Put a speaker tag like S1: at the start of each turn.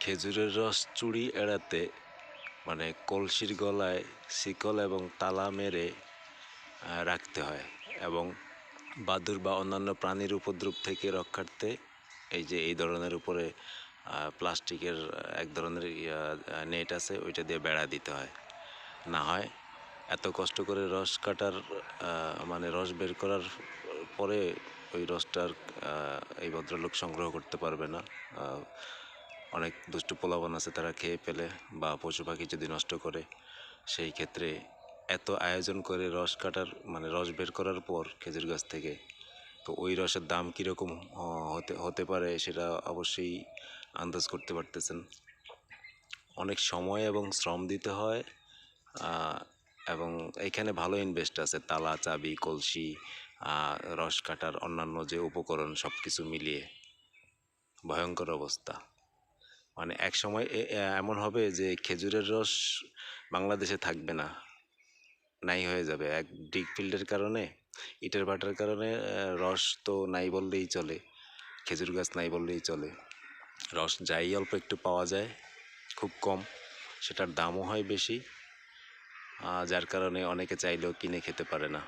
S1: খেজুরের রস চুরি এড়াতে মানে কলসির গলায় শিকল এবং তালা মেরে রাখতে হয় এবং বাদুর বা অন্যান্য প্রাণীর উপদ্রব থেকে রক্ষার্থে এই যে এই ধরনের উপরে প্লাস্টিকের এক ধরনের নেট আছে, ওইটা দিয়ে বেড়া দিতে হয়। না হয় এত কষ্ট করে রস কাটার মানে রস বের করার পরে ওই রসটার এই ভদ্রলোক সংগ্রহ করতে পারবে না। অনেক দুষ্টু পোলাবান আছে তারা খেয়ে ফেলে বা পশু পাখি যদি নষ্ট করে, সেই ক্ষেত্রে এত আয়োজন করে রস কাটার মানে রস বের করার পর খেজুর গাছ থেকে, তো ওই রসের দাম কীরকম হতে হতে পারে সেটা অবশ্যই আন্দাজ করতে পারতেছেন। অনেক সময় এবং শ্রম দিতে হয় এবং এখানে ভালো ইনভেস্ট আছে, তালা, চাবি, কলসি রস কাটার অন্যান্য যে উপকরণ সব কিছু মিলিয়ে। ভয়ঙ্কর অবস্থা। মানে এক সময় এমন হবে যে খেজুরের রস বাংলাদেশে থাকবে না। নাই হয়ে যাবে। এক ডিগ ফিল্ডের কারণে, ইটের ভাটার কারণে রস তো নাই বললেই চলে। খেজুর গাছ নাই বললেই চলে। রস যাই অল্প একটু পাওয়া যায়, খুব কম। সেটার দামও হয় বেশি। যার কারণে অনেকে চাইলেও কিনে খেতে পারে না।